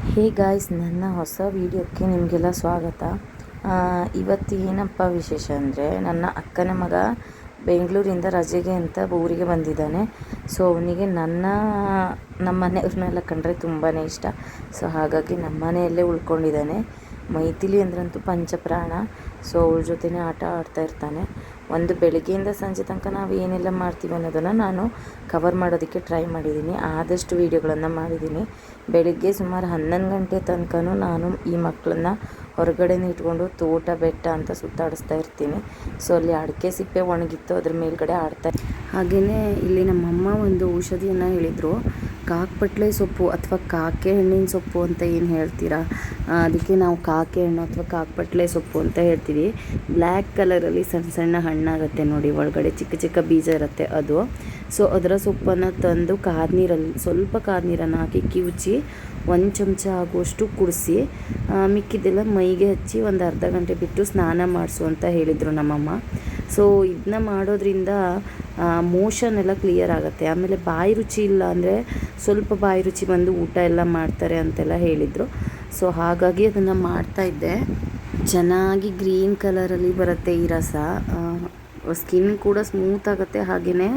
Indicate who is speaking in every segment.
Speaker 1: Hey guys ನನ್ನ ಹೊಸ ವೀಡಿಯೋಕ್ಕೆ ನಿಮಗೆಲ್ಲ ಸ್ವಾಗತ. ಇವತ್ತು ಏನಪ್ಪ ವಿಶೇಷ ಅಂದರೆ, ನನ್ನ ಅಕ್ಕನ ಮಗ ಬೆಂಗಳೂರಿಂದ ರಜೆಗೆ ಅಂತ ಊರಿಗೆ ಬಂದಿದ್ದಾನೆ. ಸೊ ಅವನಿಗೆ ನನ್ನ, ನಮ್ಮ ಮನೆಯವ್ರನ್ನೆಲ್ಲ ಕಂಡ್ರೆ ತುಂಬಾ ಇಷ್ಟ. ಸೊ ಹಾಗಾಗಿ ನಮ್ಮ ಮನೆಯಲ್ಲೇ ಉಳ್ಕೊಂಡಿದ್ದಾನೆ. ಮೈಥಿಲಿ ಅಂದ್ರಂತೂ ಪಂಚಪ್ರಾಣ. ಸೊ ಅವ್ರ ಜೊತೆನೇ ಆಟ ಆಡ್ತಾ ಇರ್ತಾನೆ. ಒಂದು ಬೆಳಗ್ಗೆಯಿಂದ ಸಂಜೆ ತನಕ ನಾವು ಏನೆಲ್ಲ ಮಾಡ್ತೀವಿ ಅನ್ನೋದನ್ನು ನಾನು ಕವರ್ ಮಾಡೋದಕ್ಕೆ ಟ್ರೈ ಮಾಡಿದ್ದೀನಿ. ಆದಷ್ಟು ವೀಡಿಯೋಗಳನ್ನು ಮಾಡಿದ್ದೀನಿ. ಬೆಳಗ್ಗೆ ಸುಮಾರು ಹನ್ನೊಂದು ಗಂಟೆ ತನಕ ನಾನು ಈ ಮಕ್ಕಳನ್ನ ಹೊರಗಡೆ ಇಟ್ಕೊಂಡು ತೋಟ, ಬೆಟ್ಟ ಅಂತ ಸುತ್ತಾಡಿಸ್ತಾ ಇರ್ತೀನಿ. ಸೊ ಅಲ್ಲಿ ಅಡಿಕೆ ಸಿಪ್ಪೆ ಒಣಗಿತ್ತು, ಅದ್ರ ಮೇಲ್ಗಡೆ ಆಡ್ತಾ ಹಾಗೆಯೇ ಇಲ್ಲಿ ನಮ್ಮಮ್ಮ ಒಂದು ಔಷಧಿಯನ್ನು ಹೇಳಿದರು. ಕಾಕಪಟ್ಲೆ ಸೊಪ್ಪು ಅಥವಾ ಕಾಕೆ ಹಣ್ಣಿನ ಸೊಪ್ಪು ಅಂತ ಏನು ಹೇಳ್ತೀರಾ? ಅದಕ್ಕೆ ನಾವು ಕಾಕೆ ಹಣ್ಣು ಅಥವಾ ಕಾಕಪಟ್ಲೆ ಸೊಪ್ಪು ಅಂತ ಹೇಳ್ತೀವಿ. ಬ್ಲ್ಯಾಕ್ ಕಲರಲ್ಲಿ ಸಣ್ಣ ಸಣ್ಣ ಹಣ್ಣಾಗುತ್ತೆ ನೋಡಿ, ಒಳಗಡೆ ಚಿಕ್ಕ ಚಿಕ್ಕ ಬೀಜ ಇರುತ್ತೆ ಅದು. ಸೊ ಅದರ ಸೊಪ್ಪನ್ನು ತಂದು ಕಾದ ನೀರಲ್ಲಿ ಸ್ವಲ್ಪ ಕಾದ ನೀರನ್ನು ಹಾಕಿ ಕಿವುಚಿ, ಒಂದು ಚಮಚ ಆಗುವಷ್ಟು ಕುಡಿಸಿ ಮಿಕ್ಕಿದ್ದೆಲ್ಲ ಮೈಗೆ ಹಚ್ಚಿ ಒಂದು ಅರ್ಧ ಗಂಟೆ ಬಿಟ್ಟು ಸ್ನಾನ ಮಾಡಿಸು ಅಂತ ಹೇಳಿದರು ನಮ್ಮಮ್ಮ. ಸೊ ಇದನ್ನ ಮಾಡೋದ್ರಿಂದ ಮೋಷನ್ ಎಲ್ಲ ಕ್ಲಿಯರ್ ಆಗುತ್ತೆ. ಆಮೇಲೆ ಬಾಯಿ ರುಚಿ ಇಲ್ಲ ಅಂದರೆ ಸ್ವಲ್ಪ ಬಾಯಿ ರುಚಿ ಬಂದು ಊಟ ಎಲ್ಲ ಮಾಡ್ತಾರೆ ಅಂತೆಲ್ಲ ಹೇಳಿದರು. ಸೊ ಹಾಗಾಗಿ ಅದನ್ನು ಮಾಡ್ತಾ ಇದ್ದೆ. ಚೆನ್ನಾಗಿ ಗ್ರೀನ್ ಕಲರಲ್ಲಿ ಬರುತ್ತೆ ಈ ರಸ. ಸ್ಕಿನ್ ಕೂಡ ಸ್ಮೂತ್ ಆಗುತ್ತೆ. ಹಾಗೆಯೇ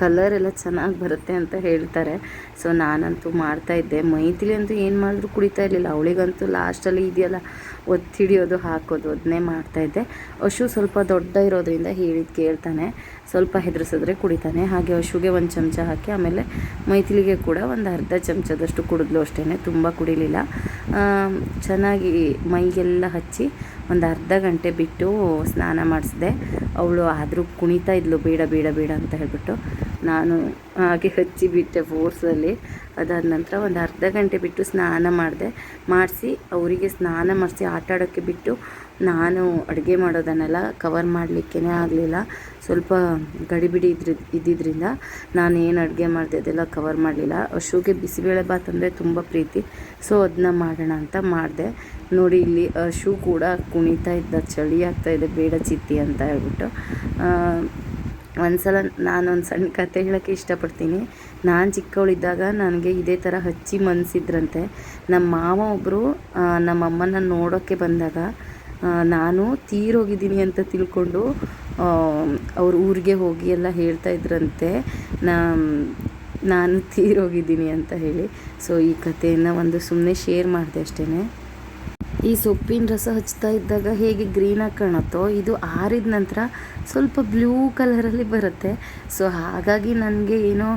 Speaker 1: ಕಲರ್ ಎಲ್ಲ ಚೆನ್ನಾಗಿ ಬರುತ್ತೆ ಅಂತ ಹೇಳ್ತಾರೆ. ಸೊ ನಾನಂತೂ ಮಾಡ್ತಾ ಇದ್ದೆ. ಮೈಥಿಲಿ ಅಂತೂ ಏನು ಮಾಡಿದ್ರು ಕುಡಿತಾ ಇರಲಿಲ್ಲ. ಅವಳಿಗಂತೂ ಲಾಸ್ಟಲ್ಲಿ ಇದೆಯಲ್ಲ, ಒತ್ತಿಡಿಯೋದು, ಹಾಕೋದು ಅದನ್ನೇ ಮಾಡ್ತಾಯಿದ್ದೆ ಅಶು ಸ್ವಲ್ಪ ದೊಡ್ಡ ಇರೋದ್ರಿಂದ ಹೇಳಿದ್ದು ಕೇಳ್ತಾನೆ. ಸ್ವಲ್ಪ ಹೆದರಿಸಿದ್ರೆ ಕುಡಿತಾನೆ. ಹಾಗೆ ಅಶುಗೆ ಒಂದು ಚಮಚ ಹಾಕಿ, ಆಮೇಲೆ ಮೈಥಿಲಿಗೆ ಕೂಡ ಒಂದು ಅರ್ಧ ಚಮಚದಷ್ಟು ಕುಡಿದ್ಲು ಅಷ್ಟೇ ತುಂಬ ಕುಡಿಲಿಲ್ಲ. ಚೆನ್ನಾಗಿ ಮೈಗೆಲ್ಲ ಹಚ್ಚಿ ಒಂದು ಅರ್ಧ ಗಂಟೆ ಬಿಟ್ಟು ಸ್ನಾನ ಮಾಡಿಸಿದೆ, ಅವಳು ಆದರೂ ಕುಣಿತಾ ಇದ್ಲು, ಬೇಡ ಬೇಡ ಬೇಡ ಅಂತ ಹೇಳ್ಬಿಟ್ಟು. ನಾನು ಹಾಗೆ ಹಚ್ಚಿ ಬಿಟ್ಟೆ ಫೋರ್ಸಲ್ಲಿ ಅದಾದ ನಂತರ ಒಂದು ಅರ್ಧ ಗಂಟೆ ಬಿಟ್ಟು ಸ್ನಾನ ಮಾಡಿದೆ. ಮಾಡಿಸಿ ಅವರಿಗೆ ಸ್ನಾನ ಮಾಡಿಸಿ ಆಟ ಆಡೋಕ್ಕೆ ಬಿಟ್ಟು ನಾನು ಅಡುಗೆ ಮಾಡೋದನ್ನೆಲ್ಲ ಕವರ್ ಮಾಡಲಿಕ್ಕೇ ಆಗಲಿಲ್ಲ. ಸ್ವಲ್ಪ ಗಡಿಬಿಡಿ ಇದ್ರ ಇದ್ದಿದ್ದರಿಂದ ನಾನು ಏನು ಅಡುಗೆ ಮಾಡಿದೆ ಅದೆಲ್ಲ ಕವರ್ ಮಾಡಲಿಲ್ಲ. ಅಶುಗೆ ಬಿಸಿಬೇಳೆ ಭಾತ್ ಅಂದರೆ ತುಂಬ ಪ್ರೀತಿ. ಸೊ ಅದನ್ನ ಮಾಡೋಣ ಅಂತ ಮಾಡಿದೆ. ನೋಡಿ ಇಲ್ಲಿ ಶೂ ಕೂಡ ಕುಣಿತಾ ಇದ್ದ, ಚಳಿ ಆಗ್ತಾಯಿದೆ ಬೇಡ ಚಿತ್ತಿ ಅಂತ ಹೇಳ್ಬಿಟ್ಟು. ಆ, ನಾನು ನಾನೊಂದು ಸಣ್ಣ ಕತೆ ಹೇಳೋಕ್ಕೆ ಇಷ್ಟಪಡ್ತೀನಿ. ನಾನು ಚಿಕ್ಕವಳಿದ್ದಾಗ ನನಗೆ ಇದೇ ಥರ ಹಚ್ಚಿ ಮನಸ್ಸಿದ್ರಂತೆ ನಮ್ಮ ಮಾವ ಒಬ್ಬರು ನಮ್ಮ ಅಮ್ಮನ ನೋಡೋಕ್ಕೆ ಬಂದಾಗ ನಾನು ತೀರೋಗಿದ್ದೀನಿ ಅಂತ ತಿಳ್ಕೊಂಡು ಅವ್ರ ಊರಿಗೆ ಹೋಗಿ ಎಲ್ಲ ಹೇಳ್ತಾ ಇದ್ರಂತೆ. ನಾ ನಾನು ತೀರೋಗಿದ್ದೀನಿ ಅಂತ ಹೇಳಿ. ಸೊ ಈ ಕಥೆಯನ್ನು ಒಂದು ಸುಮ್ಮನೆ ಶೇರ್ ಮಾಡಿದೆ ಅಷ್ಟೇ ಈ ಸೊಪ್ಪಿನ ರಸ ಹಚ್ತಾ ಇದ್ದಾಗ ಹೇಗೆ ಗ್ರೀನಾಗಿ ಕಾಣುತ್ತೋ, ಇದು ಆರಿದ ನಂತರ ಸ್ವಲ್ಪ ಬ್ಲೂ ಕಲರಲ್ಲಿ ಬರುತ್ತೆ. ಸೊ ಹಾಗಾಗಿ ನನಗೆ ಏನೋ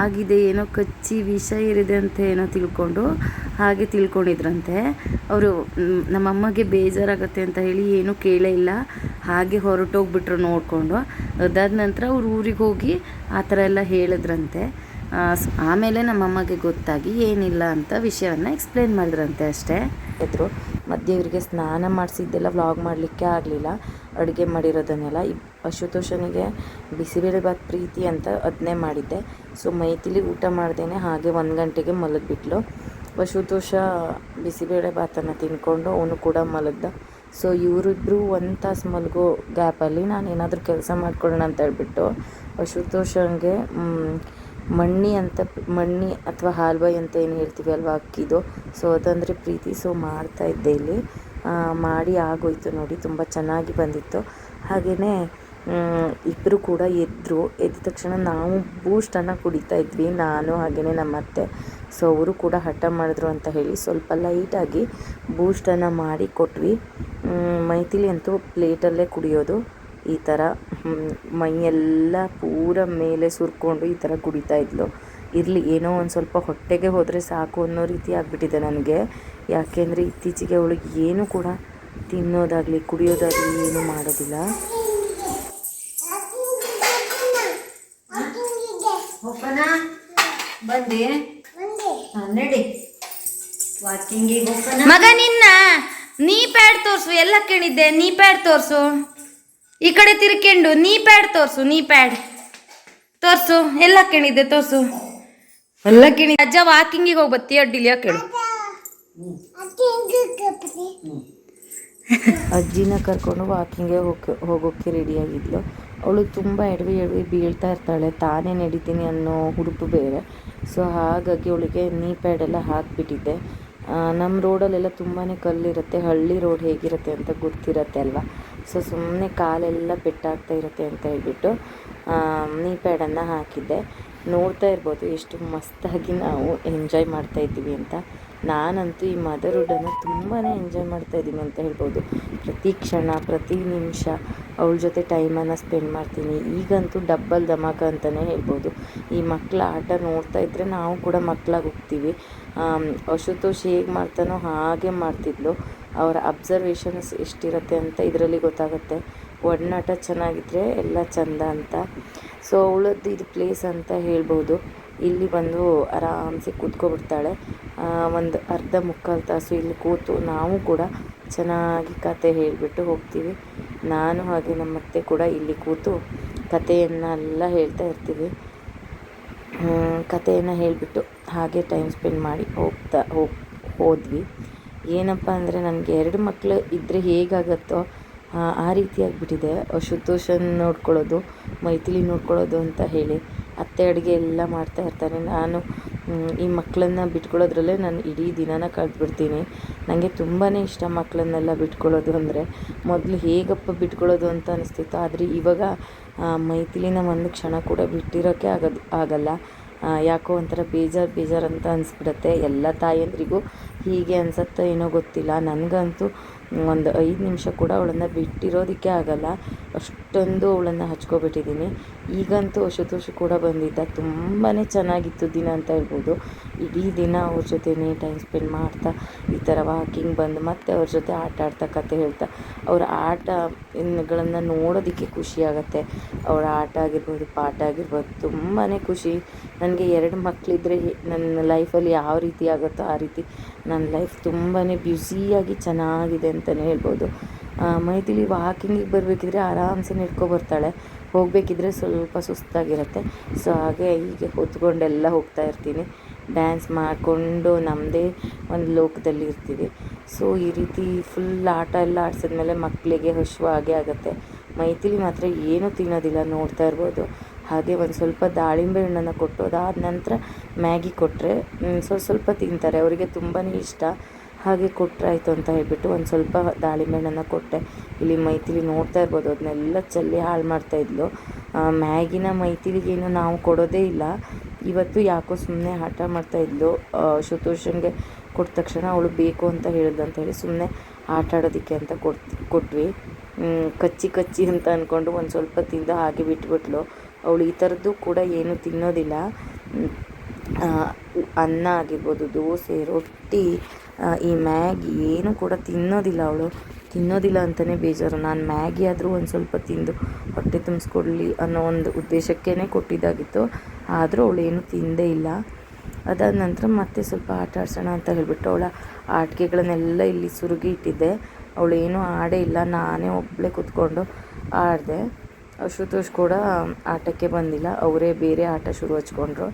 Speaker 1: ಆಗಿದೆ, ಏನೋ ಕಚ್ಚಿ ವಿಷ ಇರಿದೆ ಅಂತ ಏನೋ ತಿಳ್ಕೊಂಡು ಹಾಗೆ ತಿಳ್ಕೊಂಡಿದ್ರಂತೆ. ಅವರು ನಮ್ಮಮ್ಮಗೆ ಬೇಜಾರಾಗುತ್ತೆ ಅಂತ ಹೇಳಿ ಏನೂ ಕೇಳೇ ಇಲ್ಲ. ಹಾಗೆ ಹೊರಟೋಗ್ಬಿಟ್ರು ನೋಡಿಕೊಂಡು. ಅದಾದ ನಂತರ ಅವ್ರು ಊರಿಗೆ ಹೋಗಿ ಆ ಥರ ಎಲ್ಲ ಹೇಳಿದ್ರಂತೆ. ಆಮೇಲೆ ನಮ್ಮಮ್ಮಗೆ ಗೊತ್ತಾಗಿ ಏನಿಲ್ಲ ಅಂತ ವಿಷಯವನ್ನು ಎಕ್ಸ್ಪ್ಲೇನ್ ಮಾಡಿದ್ರಂತೆ ಅಷ್ಟೇ. ಮಧ್ಯೆ ಸ್ನಾನ ಮಾಡಿಸಿದ್ದೆಲ್ಲ ವ್ಲಾಗ್ ಮಾಡಲಿಕ್ಕೆ ಆಗಲಿಲ್ಲ. ಅಡುಗೆ ಮಾಡಿರೋದನ್ನೆಲ್ಲ ಈ ಅಶುತೋಷನಿಗೆ ಬಿಸಿಬೇಳೆ ಭಾತ್ ಪ್ರೀತಿ ಅಂತ ಅದನ್ನೇ ಮಾಡಿದ್ದೆ. ಸೊ ಮೈತಿಲಿ ಊಟ ಮಾಡ್ದೇನೆ ಹಾಗೆ ಒಂದು ಗಂಟೆಗೆ ಮಲಗಿಬಿಟ್ಲು. ಅಶುತೋಷ ಬಿಸಿಬೇಳೆ ಭಾತನ್ನು ತಿನ್ಕೊಂಡು ಅವನು ಕೂಡ ಮಲಗ್ದ. ಸೊ ಇವರಿಬ್ಬರು ಒಂದು ತಾಸು ಮಲಗೋ ಗ್ಯಾಪಲ್ಲಿ ನಾನು ಏನಾದರೂ ಕೆಲಸ ಮಾಡ್ಕೊಳ್ಳೋಣ ಅಂತ ಹೇಳ್ಬಿಟ್ಟು ಅಶುತೋಷಂಗೆ ಮಣ್ಣಿ ಅಂತ, ಮಣ್ಣಿ ಅಥವಾ ಹಾಲ್ಬಾಯಿ ಅಂತ ಏನು ಹೇಳ್ತೀವಿ ಅಲ್ವಾ ಅಕ್ಕಿದು? ಸೊ ಅದಂದರೆ ಪ್ರೀತಿ. ಸೊ ಮಾಡ್ತಾ ಇದ್ದೆ ಇಲ್ಲಿ. ಮಾಡಿ ಆಗೋಯ್ತು ನೋಡಿ. ತುಂಬ ಚೆನ್ನಾಗಿ ಬಂದಿತ್ತು. ಹಾಗೆಯೇ ಇಬ್ಬರು ಕೂಡ ಎದ್ದರು ಎದ್ದ ತಕ್ಷಣ ನಾವು ಬೂಸ್ಟನ್ನು ಕುಡಿತಾ ಇದ್ವಿ. ನಾನು ಹಾಗೆಯೇ ನಮ್ಮ ಅತ್ತೆ. ಸೊ ಅವರು ಕೂಡ ಹಠ ಮಾಡಿದ್ರು ಅಂತ ಹೇಳಿ ಸ್ವಲ್ಪ ಲೈಟಾಗಿ ಬೂಸ್ಟನ್ನು ಮಾಡಿ ಕೊಟ್ವಿ. ಮೈಥಿಲಿ ಅಂತೂ ಪ್ಲೇಟಲ್ಲೇ ಕುಡಿಯೋದು. ಈ ಥರ ಮೈಯೆಲ್ಲ ಪೂರ ಮೇಲೆ ಸುರ್ಕೊಂಡು ಈ ಥರ ಕುಡಿತಾ ಇದ್ಲು. ಇರಲಿ ಏನೋ ಒಂದು ಸ್ವಲ್ಪ ಹೊಟ್ಟೆಗೆ ಹೋದರೆ ಸಾಕು ಅನ್ನೋ ರೀತಿ ಆಗಿಬಿಟ್ಟಿದೆ ನನಗೆ. ಯಾಕೆಂದರೆ ಇತ್ತೀಚೆಗೆ ಅವಳಿಗೆ ಏನೂ ಕೂಡ ತಿನ್ನೋದಾಗಲಿ ಕುಡಿಯೋದಾಗಲಿ ಏನೂ ಮಾಡೋದಿಲ್ಲ.
Speaker 2: ಹೋಗೋಣ ಬಂದೆ. ಹಾ, ನಡಿ. ವಾಕಿಂಗಿಗೆ ಹೋಗೋಣ.
Speaker 3: ಮಗ ನಿನ್ನ ನೀ ಪ್ಯಾಡ್ ತೋರಿಸು ಎಲ್ಲ ಕೇಳಿದ್ದೆ ನೀ ಪ್ಯಾಡ್ ತೋರ್ಸು. ಈ ಕಡೆ ತಿರ್ಕೊಂಡು ನೀ ಪ್ಯಾಡ್ ತೋರ್ಸು ನೀ ಪ್ಯಾಡ್ ತೋರ್ಸು ಎಲ್ಲ ಕೇಳಿದ್ದೆ ತೋರ್ಸು. ಎಲ್ಲ ಕೇಳಿ ಅಜ್ಜ ವಾಕಿಂಗಿಗೆ ಹೋಗಿ ಬತ್ತಿ ಅಡ್ಡಿಲಿ ಕೇಳು.
Speaker 1: ಅಜ್ಜಿನ ಕರ್ಕೊಂಡು ವಾಕಿಂಗ್ಗೆ ಹೋಗೋಕೆ ಹೋಗೋಕ್ಕೆ ರೆಡಿಯಾಗಿದ್ಲು ಅವಳು ತುಂಬ ಎಡವಿ ಎಡವಿ ಬೀಳ್ತಾ ಇರ್ತಾಳೆ ತಾನೇ ನಡಿತೀನಿ ಅನ್ನೋ ಹುಡುಪು ಬೇರೆ. ಸೊ ಹಾಗಾಗಿ ಅವಳಿಗೆ ನೀ ಪ್ಯಾಡ್ ಎಲ್ಲ ಹಾಕಿಬಿಟ್ಟಿದ್ದೆ. ನಮ್ಮ ರೋಡಲ್ಲೆಲ್ಲ ತುಂಬಾ ಕಲ್ಲಿರುತ್ತೆ ಹಳ್ಳಿ ರೋಡ್ ಹೇಗಿರುತ್ತೆ ಅಂತ ಗೊತ್ತಿರತ್ತೆ ಅಲ್ವಾ? ಸೊ ಸುಮ್ಮನೆ ಕಾಲೆಲ್ಲ ಪೆಟ್ಟಾಗ್ತಾ ಇರುತ್ತೆ ಅಂತ ಹೇಳ್ಬಿಟ್ಟು ನೀ ಪ್ಯಾಡನ್ನು ಹಾಕಿದ್ದೆ. ನೋಡ್ತಾ ಇರ್ಬೋದು, ಎಷ್ಟು ಮಸ್ತಾಗಿ ನಾವು ಎಂಜಾಯ್ ಮಾಡ್ತಾ ಇದ್ದೀವಿ ಅಂತ. ನಾನಂತೂ ಈ ಮದರ್ಹುಡನ್ನು ತುಂಬಾ ಎಂಜಾಯ್ ಮಾಡ್ತಾ ಇದ್ದೀನಿ ಅಂತ ಹೇಳ್ಬೋದು. ಪ್ರತಿ ಕ್ಷಣ, ಪ್ರತಿ ನಿಮಿಷ ಅವಳ ಜೊತೆ ಟೈಮನ್ನು ಸ್ಪೆಂಡ್ ಮಾಡ್ತೀನಿ. ಈಗಂತೂ ಡಬ್ಬಲ್ ಧಮಾಕ ಅಂತಲೇ ಹೇಳ್ಬೋದು. ಈ ಮಕ್ಕಳ ಆಟ ನೋಡ್ತಾ ಇದ್ದರೆ ನಾವು ಕೂಡ ಮಕ್ಕಳಾಗಿ ಹೋಗ್ತೀವಿ. ಅಶುತೋಷ್ ಹೇಗೆ ಮಾಡ್ತಾನೋ ಹಾಗೆ ಮಾಡ್ತಿದ್ಲು. ಅವರ ಅಬ್ಸರ್ವೇಷನ್ಸ್ ಎಷ್ಟಿರುತ್ತೆ ಅಂತ ಇದರಲ್ಲಿ ಗೊತ್ತಾಗುತ್ತೆ. ಒಡನಾಟ ಚೆನ್ನಾಗಿದ್ರೆ ಎಲ್ಲ ಚಂದ ಅಂತ. ಸೊ ಅವಳದ್ದು ಇದು ಪ್ಲೇಸ್ ಅಂತ ಹೇಳ್ಬೋದು. ಇಲ್ಲಿ ಬಂದು ಆರಾಮ್ಸೆ ಕೂತ್ಕೊಬಿಡ್ತಾಳೆ. ಒಂದು ಅರ್ಧ ಮುಕ್ಕಾಲು ತಾಸು ಇಲ್ಲಿ ಕೂತು ನಾವು ಕೂಡ ಚೆನ್ನಾಗಿ ಕತೆ ಹೇಳಿಬಿಟ್ಟು ಹೋಗ್ತೀವಿ. ನಾನು ಹಾಗೆ ನಮ್ಮ ಅತ್ತೆ ಕೂಡ ಇಲ್ಲಿ ಕೂತು ಕಥೆಯನ್ನೆಲ್ಲ ಹೇಳ್ತಾ ಇರ್ತೀವಿ. ಕಥೆಯನ್ನು ಹೇಳಿಬಿಟ್ಟು ಹಾಗೆ ಟೈಮ್ ಸ್ಪೆಂಡ್ ಮಾಡಿ ಹೋಗ್ತಾ ಹೋಗಿ, ಹೋದ್ವಿ. ಏನಪ್ಪ ಅಂದರೆ ನನಗೆ ಎರಡು ಮಕ್ಕಳು ಇದ್ದರೆ ಹೇಗಾಗತ್ತೋ, ಆ ರೀತಿ ಆಗಿಬಿಟ್ಟಿದೆ. ಅಶುತೋಷನ್ ನೋಡ್ಕೊಳ್ಳೋದು, ಮೈಥಿಲಿ ನೋಡ್ಕೊಳ್ಳೋದು ಅಂತ ಹೇಳಿ ಅತ್ತೆ ಅಡುಗೆ ಎಲ್ಲ ಮಾಡ್ತಾ ಇರ್ತಾರೆ. ನಾನು ಈ ಮಕ್ಕಳನ್ನ ಬಿಟ್ಕೊಳ್ಳೋದ್ರಲ್ಲೇ ನಾನು ಇಡೀ ದಿನನ ಕಳೆದ್ಬಿಡ್ತೀನಿ. ನನಗೆ ತುಂಬಾ ಇಷ್ಟ ಮಕ್ಕಳನ್ನೆಲ್ಲ ಬಿಟ್ಕೊಳ್ಳೋದು ಅಂದರೆ. ಮೊದಲು ಹೇಗಪ್ಪ ಬಿಟ್ಕೊಳ್ಳೋದು ಅಂತ ಅನಿಸ್ತಿತ್ತು. ಆದರೆ ಇವಾಗ ಮೈಥಿಲಿನ ಒಂದು ಕ್ಷಣ ಕೂಡ ಬಿಟ್ಟಿರೋಕ್ಕೆ ಆಗೋದು, ಆಗಲ್ಲ. ಯಾಕೋ ಒಂಥರ ಬೇಜಾರು ಬೇಜಾರು ಅಂತ ಅನಿಸ್ಬಿಡತ್ತೆ. ಎಲ್ಲ ತಾಯಂದ್ರಿಗೂ ಹೀಗೆ ಅನ್ಸತ್ತೋ ಏನೋ ಗೊತ್ತಿಲ್ಲ. ನನಗಂತೂ ಒಂದು ಐದು ನಿಮಿಷ ಕೂಡ ಅವಳನ್ನು ಬಿಟ್ಟಿರೋದಕ್ಕೆ ಆಗಲ್ಲ. ಅಷ್ಟೊಂದು ಅವಳನ್ನು ಹಚ್ಕೊಬಿಟ್ಟಿದ್ದೀನಿ. ಈಗಂತೂ ಅಶುತೋಷು ಕೂಡ ಬಂದಿದ್ದ. ತುಂಬಾ ಚೆನ್ನಾಗಿತ್ತು ದಿನ ಅಂತ ಹೇಳ್ಬೋದು. ಇಡೀ ದಿನ ಅವ್ರ ಜೊತೆನೇ ಟೈಮ್ ಸ್ಪೆಂಡ್ ಮಾಡ್ತಾ, ಈ ಥರ ವಾಕಿಂಗ್ ಬಂದು ಮತ್ತೆ ಅವ್ರ ಜೊತೆ ಆಟ ಆಡ್ತಾ, ಕತೆ ಹೇಳ್ತಾ, ಅವ್ರ ಆಟ ಗಳನ್ನು ನೋಡೋದಕ್ಕೆ ಖುಷಿ ಆಗುತ್ತೆ. ಅವರ ಆಟ ಆಗಿರ್ಬೋದು, ಪಾಠ ಆಗಿರ್ಬೋದು ತುಂಬಾ ಖುಷಿ. ನನಗೆ ಎರಡು ಮಕ್ಕಳಿದ್ರೆ ನನ್ನ ಲೈಫಲ್ಲಿ ಯಾವ ರೀತಿ ಆಗುತ್ತೋ ಆ ರೀತಿ ನನ್ನ ಲೈಫ್ ತುಂಬಾ ಬ್ಯುಸಿಯಾಗಿ ಚೆನ್ನಾಗಿದೆ ಅಂತಲೇ ಹೇಳ್ಬೋದು. ಮೈತಿಲಿ ವಾಕಿಂಗಿಗೆ ಬರಬೇಕಿದ್ರೆ ಆರಾಮ್ಸೆ ಬರ್ತಾಳೆ. ಹೋಗಬೇಕಿದ್ರೆ ಸ್ವಲ್ಪ ಸುಸ್ತಾಗಿರುತ್ತೆ. ಸೊ ಹಾಗೆ ಹೀಗೆ ಹೊತ್ಕೊಂಡೆಲ್ಲ ಹೋಗ್ತಾ ಇರ್ತೀನಿ. ಡ್ಯಾನ್ಸ್ ಮಾಡಿಕೊಂಡು ನಮ್ಮದೇ ಒಂದು ಲೋಕದಲ್ಲಿ ಇರ್ತೀವಿ. ಸೊ ಈ ರೀತಿ ಫುಲ್ ಆಟ ಎಲ್ಲ ಆಡ್ಸಿದ್ಮೇಲೆ ಮಕ್ಕಳಿಗೆ ಹಶುವ ಹಾಗೆ ಆಗುತ್ತೆ. ಮೈಥಿಲಿ ಮಾತ್ರ ಏನೂ ತಿನ್ನೋದಿಲ್ಲ, ನೋಡ್ತಾ ಇರ್ಬೋದು. ಹಾಗೆ ಒಂದು ಸ್ವಲ್ಪ ದಾಳಿಂಬೆ ಹಣ್ಣನ್ನು ಕೊಟ್ಟು ಅದಾದ ನಂತರ ಮ್ಯಾಗಿ ಕೊಟ್ಟರೆ ಸ್ವಲ್ಪ ಸ್ವಲ್ಪ ತಿಂತಾರೆ, ಅವರಿಗೆ ತುಂಬಾ ಇಷ್ಟ. ಹಾಗೆ ಕೊಟ್ಟರಾಯ್ತು ಅಂತ ಹೇಳಿಬಿಟ್ಟು ಒಂದು ಸ್ವಲ್ಪ ದಾಳಿಂಬೆ ಹಣ್ಣನ್ನು ಕೊಟ್ಟೆ. ಇಲ್ಲಿ ಮೈಥಿಲಿ ನೋಡ್ತಾ ಇರ್ಬೋದು, ಅದನ್ನೆಲ್ಲ ಚೆಲ್ಲಿ ಹಾಳು ಮಾಡ್ತಾಯಿದ್ಲು ಮ್ಯಾಗಿನ ಮೈಥಿಲಿಗೇನು ನಾವು ಕೊಡೋದೇ ಇಲ್ಲ. ಇವತ್ತು ಯಾಕೋ ಸುಮ್ಮನೆ ಆಟ ಮಾಡ್ತಾಯಿದ್ಲು ಶುತೋಷನ್ಗೆ ಕೊಟ್ಟ ತಕ್ಷಣ ಅವಳು ಬೇಕು ಅಂತ ಹೇಳಿದ್ಲು ಅಂತ ಹೇಳಿ ಸುಮ್ಮನೆ ಆಟ ಆಡೋದಕ್ಕೆ ಅಂತ ಕೊಟ್, ಕೊಟ್ವಿ. ಕಚ್ಚಿ ಕಚ್ಚಿ ಅಂತ ಅಂದ್ಕೊಂಡು ಒಂದು ಸ್ವಲ್ಪ ತಿಂದು ಹಾಗೆ ಬಿಟ್ಬಿಟ್ಲು. ಅವಳು ಈ ಥರದ್ದು ಕೂಡ ಏನು ತಿನ್ನೋದಿಲ್ಲ. ಅನ್ನ ಆಗಿರ್ಬೋದು, ದೋಸೆ, ರೊಟ್ಟಿ ಈ ಮ್ಯಾಗಿ ಏನು ಕೂಡ ತಿನ್ನೋದಿಲ್ಲ ಅವಳು. ತಿನ್ನೋದಿಲ್ಲ ಅಂತಲೇ ಬೇಜಾರು. ನಾನು ಮ್ಯಾಗಿ ಆದರೂ ಒಂದು ಸ್ವಲ್ಪ ತಿಂದು ಹೊಟ್ಟೆ ತುಂಬಿಸ್ಕೊಡ್ಲಿ ಅನ್ನೋ ಒಂದು ಉದ್ದೇಶಕ್ಕೇ ಕೊಟ್ಟಿದ್ದಾಗಿತ್ತು. ಆದರೂ ಅವಳು ಏನು ತಿಂದೇ ಇಲ್ಲ. ಅದಾದ ನಂತರ ಮತ್ತೆ ಸ್ವಲ್ಪ ಆಟ ಆಡ್ಸೋಣ ಅಂತ ಹೇಳಿಬಿಟ್ಟು ಅವಳ ಆಟಿಕೆಗಳನ್ನೆಲ್ಲ ಇಲ್ಲಿ ಸುರುಗಿ ಇಟ್ಟಿದ್ದೆ ಅವಳು ಆಡೇ ಇಲ್ಲ. ನಾನೇ ಒಬ್ಬಳೇ ಕೂತ್ಕೊಂಡು ಆಡಿದೆ. ಅಶುತೋಷ್ ಕೂಡ ಆಟಕ್ಕೆ ಬಂದಿಲ್ಲ. ಅವರೇ ಬೇರೆ ಆಟ ಶುರು ಹಚ್ಕೊಂಡ್ರು.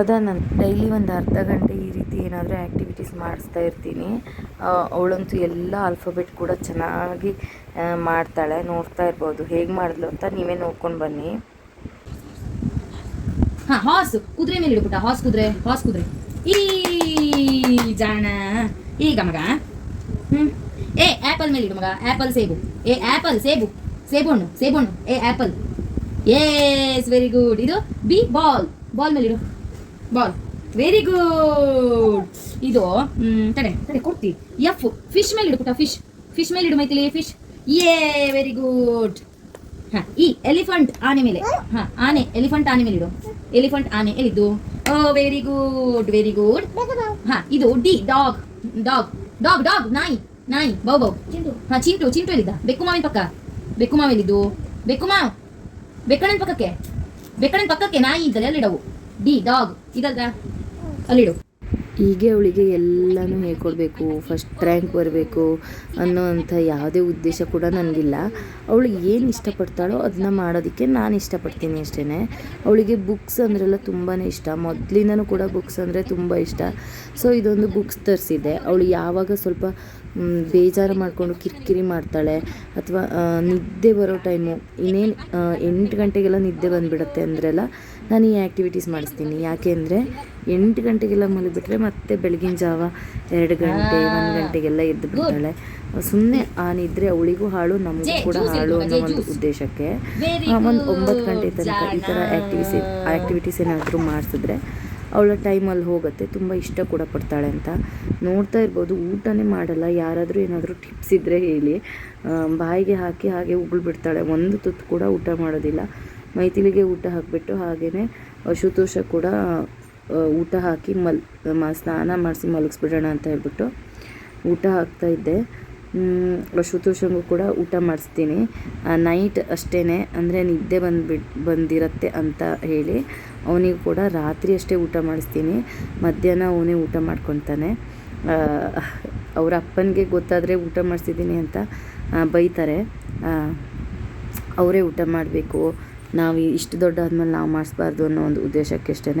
Speaker 1: ಅದಾದ ನಾನು, ಡೈಲಿ ಒಂದು ಅರ್ಧ ಗಂಟೆ ಈ ರೀತಿ ಏನಾದರೂ ಆ್ಯಕ್ಟಿವಿಟೀಸ್ ಮಾಡಿಸ್ತಾ ಇರ್ತೀನಿ. ಅವಳಂತೂ ಎಲ್ಲ ಆಲ್ಫಾಬೆಟ್ ಕೂಡ ಚೆನ್ನಾಗಿ ಮಾಡ್ತಾಳೆ. ನೋಡ್ತಾ ಇರ್ಬೋದು. ಹೇಗೆ ಮಾಡಿದ್ಲು ಅಂತ ನೀವೇ ನೋಡ್ಕೊಂಡು ಬನ್ನಿ.
Speaker 3: ಹಾಂ ಹಾಸು ಕುದುರೆ ಮೇಲೆ ಇಡ್ಬಿಟ್ಟ. ಹಾಸ್ ಕುದುರೆ ಹಾಸ್ ಕುದುರೆ. ಈ ಜಾಣ. ಈಗ ಮಗ. ಹ್ಞೂ ಏ ಆ್ಯಪಲ್ ಮೇಲೆ ಇಡು ಮಗ. ಆ್ಯಪಲ್ ಸೇಬು. ಏ ಆ್ಯಪಲ್ ಸೇಬು. ಸೇಬು ಸೇಬಣ್ಣು A apple yes very good ಇದು ಬಿ ಬಾಲ್ ಬಾಲ್ ಮೇಲೆ ಇಡು ಬಾಲ್ ವೆರಿ ಗುಡ್ ಇದು ತಡೆ ತಡೆ ಕೊಡ್ತಿ. ಎಫ್ ಫಿಶ್ ಮೇಲೆ ಇಡು ಪುಟ್ಟ ಫಿಶ್ ಫಿಶ್ ಮೇಲೆ ಇಡು ಮೈತಿಲಿ ಫಿಶ್ ಏ ವೆರಿ ಗುಡ್ ಹಾ ಈ ಎಲಿಫೆಂಟ್ ಆನೆ ಮೇಲೆ. ಹಾ ಆನೆ ಎಲಿಫೆಂಟ್ ಆನೆ ಮೇಲೆ ಇಡು ಎಲಿಫೆಂಟ್ ಆನೆ ಎಲ್ಲಿದ್ದು? ಓ ವೆರಿ ಗುಡ್ ವೆರಿ ಗುಡ್ ಹಾ ಇದು D dog dog dog dog ನಾಯಿ. ನಾಯಿ. ಬೌ ಬೌ. ಹಾ ಚಿಂಟು ಚಿಂಟು ಎಲ್ಲಿದ್ದ? ಬೆಕ್ಕು ಮಾವಿನ ಪಕ್ಕ. ಬೆಕ್ಕು ಮಾವ ಎಲ್ಲಿದ್ದು ಬೆಕ್ಕು ಮಾವ್ ಬೆಕ್ಕಣ್ಣನ ಪಕ್ಕಕ್ಕೆ? ಬೆಕ್ಕಣ್ಣನ ಪಕ್ಕಕ್ಕೆ ನಾಯಿ ಇದ್ದಲ್ಲಿ ಅಲ್ಲಿಡವು. D dog ಇದಲ್ದ? ಅಲ್ಲಿಡು.
Speaker 1: ಹೀಗೆ ಅವಳಿಗೆ ಎಲ್ಲನೂ ಹೇಳ್ಕೊಡ್ಬೇಕು ಫಸ್ಟ್ ರ್ಯಾಂಕ್ ಬರಬೇಕು ಅನ್ನೋವಂಥ ಯಾವುದೇ ಉದ್ದೇಶ ಕೂಡ ನನಗಿಲ್ಲ. ಅವಳು ಏನು ಇಷ್ಟಪಡ್ತಾಳೋ ಅದನ್ನ ಮಾಡೋದಕ್ಕೆ ನಾನು ಇಷ್ಟಪಡ್ತೀನಿ ಅಷ್ಟೇ ಅವಳಿಗೆ ಬುಕ್ಸ್ ಅಂದ್ರೆಲ್ಲ ತುಂಬಾ ಇಷ್ಟ. ಮೊದಲಿಂದನೂ ಕೂಡ ಬುಕ್ಸ್ ಅಂದರೆ ತುಂಬ ಇಷ್ಟ. ಸೊ ಇದೊಂದು ಬುಕ್ಸ್ ತರಿಸಿದ್ದೆ. ಅವಳು ಯಾವಾಗ ಸ್ವಲ್ಪ ಮ್, ಬೇಜಾರು ಮಾಡಿಕೊಂಡು ಕಿರಿಕಿರಿ ಮಾಡ್ತಾಳೆ ಅಥವಾ ನಿದ್ದೆ ಬರೋ ಟೈಮು ಇನ್ನೇನು ಎಂಟು ಗಂಟೆಗೆಲ್ಲ ನಿದ್ದೆ ಬಂದುಬಿಡುತ್ತೆ ಅಂದ್ರೆಲ್ಲ ನಾನು ಈ ಆ್ಯಕ್ಟಿವಿಟೀಸ್ ಮಾಡಿಸ್ತೀನಿ. ಯಾಕೆ ಅಂದರೆ ಎಂಟು ಗಂಟೆಗೆಲ್ಲ ಮಲಗಿಬಿಟ್ರೆ ಮತ್ತೆ ಬೆಳಗಿನ ಜಾವ ಎರಡು ಗಂಟೆ ಒಂದು ಗಂಟೆಗೆಲ್ಲ ಎದ್ದು ಬಿಡ್ತಾಳೆ. ಸುಮ್ಮನೆ ಆ ನಿದ್ರೆ ಅವಳಿಗೂ ಹಾಳು ನಮಗೂ ಕೂಡ ಹಾಳು ಅನ್ನೋ ಒಂದು ಉದ್ದೇಶಕ್ಕೆ ಒಂದು ಒಂಬತ್ತು ಗಂಟೆ ತನಕ ಈ ಥರ ಆ್ಯಕ್ಟಿವಿಸ್ ಆ್ಯಕ್ಟಿವಿಟೀಸ್ ಏನಾದರೂ ಮಾಡಿಸಿದ್ರೆ ಅವಳ ಟೈಮಲ್ಲಿ ಹೋಗುತ್ತೆ, ತುಂಬ ಇಷ್ಟ ಕೂಡ ಪಡ್ತಾಳೆ ಅಂತ. ನೋಡ್ತಾ ಇರ್ಬೋದು, ಊಟನೇ ಮಾಡಲ್ಲ, ಯಾರಾದರೂ ಏನಾದರೂ ಟಿಪ್ಸ್ ಇದ್ದರೆ ಹೇಳಿ. ಬಾಯಿಗೆ ಹಾಕಿ ಹಾಗೆ ಉಗುಳು ಬಿಡ್ತಾಳೆ. ಒಂದು ತುತ್ತು ಕೂಡ ಊಟ ಮಾಡೋದಿಲ್ಲ. ಮೈಥಿಲಿಗೆ ಊಟ ಹಾಕಿಬಿಟ್ಟು ಹಾಗೆಯೇ ಶುತೋಷ ಕೂಡ ಊಟ ಹಾಕಿ ಮಲ್ ಸ್ನಾನ ಮಾಡಿಸಿ ಮಲಗಿಸ್ಬಿಡೋಣ ಅಂತ ಹೇಳ್ಬಿಟ್ಟು ಊಟ ಹಾಕ್ತಾ ಇದ್ದೆ. ಶುತೋಷಂಗೂ ಕೂಡ ಊಟ ಮಾಡಿಸ್ತೀನಿ. ನೈಟ್ ಅಷ್ಟೇ ಅಂದರೆ ನಿದ್ದೆ ಬಂದುಬಿಟ್ಟು ಬಂದಿರತ್ತೆ ಅಂತ ಹೇಳಿ ಅವನಿಗೂ ಕೂಡ ರಾತ್ರಿ ಅಷ್ಟೇ ಊಟ ಮಾಡಿಸ್ತೀನಿ. ಮಧ್ಯಾಹ್ನ ಅವನೇ ಊಟ ಮಾಡ್ಕೊತಾನೆ. ಅವರ ಅಪ್ಪನಿಗೆ ಗೊತ್ತಾದರೆ ಊಟ ಮಾಡಿಸಿದ್ದೀನಿ ಅಂತ ಬೈತಾರೆ. ಅವರೇ ಊಟ ಮಾಡಬೇಕು. ನಾವು ಇಷ್ಟು ದೊಡ್ಡ ಆದಮೇಲೆ ನಾವು ಮಾಡಿಸ್ಬಾರ್ದು ಅನ್ನೋ ಒಂದು ಉದ್ದೇಶಕ್ಕೆಷ್ಟೇ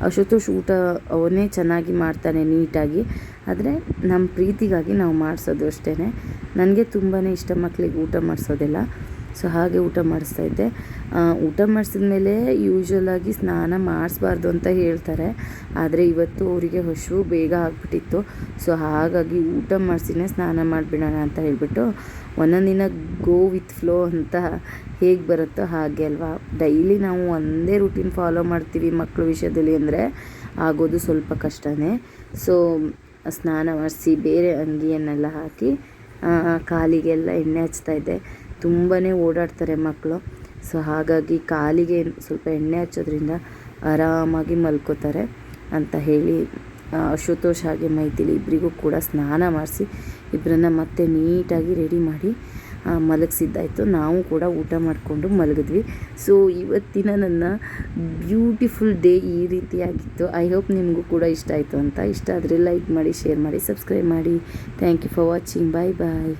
Speaker 1: ಅಶುತೋಷ್ ಊಟ ಅವನೇ ಚೆನ್ನಾಗಿ ಮಾಡ್ತಾನೆ ನೀಟಾಗಿ. ಆದರೆ ನಮ್ಮ ಪ್ರೀತಿಗಾಗಿ ನಾವು ಮಾಡಿಸೋದು ಅಷ್ಟೇ ನನಗೆ ತುಂಬಾ ಇಷ್ಟ ಮಕ್ಕಳಿಗೆ ಊಟ ಮಾಡಿಸೋದೆಲ್ಲ. ಸೊ ಹಾಗೆ ಊಟ ಮಾಡಿಸ್ತಾ ಇದ್ದೆ. ಊಟ ಮಾಡಿಸಿದ ಮೇಲೆ ಯೂಶ್ವಲಾಗಿ ಸ್ನಾನ ಮಾಡಿಸ್ಬಾರ್ದು ಅಂತ ಹೇಳ್ತಾರೆ. ಆದರೆ ಇವತ್ತು ಅವರಿಗೆ ಹಶು ಬೇಗ ಆಗಿಬಿಟ್ಟಿತ್ತು. ಸೊ ಹಾಗಾಗಿ ಊಟ ಮಾಡಿಸಿನೇ ಸ್ನಾನ ಮಾಡಿಬಿಡೋಣ ಅಂತ ಹೇಳಿಬಿಟ್ಟು ಒಂದೊಂದು ದಿನ ಗೋ ವಿತ್ ಫ್ಲೋ ಅಂತ ಹೇಗೆ ಬರುತ್ತೋ ಹಾಗೆ ಅಲ್ವಾ. ಡೈಲಿ ನಾವು ಒಂದೇ ರೂಟೀನ್ ಫಾಲೋ ಮಾಡ್ತೀವಿ ಮಕ್ಕಳ ವಿಷಯದಲ್ಲಿ ಅಂದರೆ ಆಗೋದು ಸ್ವಲ್ಪ ಕಷ್ಟನೇ. ಸೊ ಸ್ನಾನ ಮಾಡಿಸಿ ಬೇರೆ ಅಂಗಿಯನ್ನೆಲ್ಲ ಹಾಕಿ ಕಾಲಿಗೆಲ್ಲ ಎಣ್ಣೆ ಹಚ್ತಾ ಇದ್ದೆ. ತುಂಬಾ ಓಡಾಡ್ತಾರೆ ಮಕ್ಕಳು ಸೊ ಹಾಗಾಗಿ ಕಾಲಿಗೆ ಸ್ವಲ್ಪ ಎಣ್ಣೆ ಹಚ್ಚೋದ್ರಿಂದ ಆರಾಮಾಗಿ ಮಲ್ಕೋತಾರೆ ಅಂತ ಹೇಳಿ ಅಶುತೋಷ್ ಹಾಗೆ ಮೈತಿಲಿ ಇಬ್ಬರಿಗೂ ಕೂಡ ಸ್ನಾನ ಮಾಡಿಸಿ ಇಬ್ಬರನ್ನ ಮತ್ತೆ ನೀಟಾಗಿ ರೆಡಿ ಮಾಡಿ ಮಲಗಿಸಿದ್ದಾಯಿತು. ನಾವು ಕೂಡ ಊಟ ಮಾಡಿಕೊಂಡು ಮಲಗಿದ್ವಿ. ಸೊ ಇವತ್ತಿನ ನನ್ನ ಬ್ಯೂಟಿಫುಲ್ ಡೇ ಈ ರೀತಿಯಾಗಿತ್ತು. ಐ ಹೋಪ್ ನಿಮಗೂ ಕೂಡ ಇಷ್ಟ ಆಯಿತು ಅಂತ. ಇಷ್ಟ ಆದರೆ ಲೈಕ್ ಮಾಡಿ ಶೇರ್ ಮಾಡಿ ಸಬ್ಸ್ಕ್ರೈಬ್ ಮಾಡಿ. Thank you for watching bye bye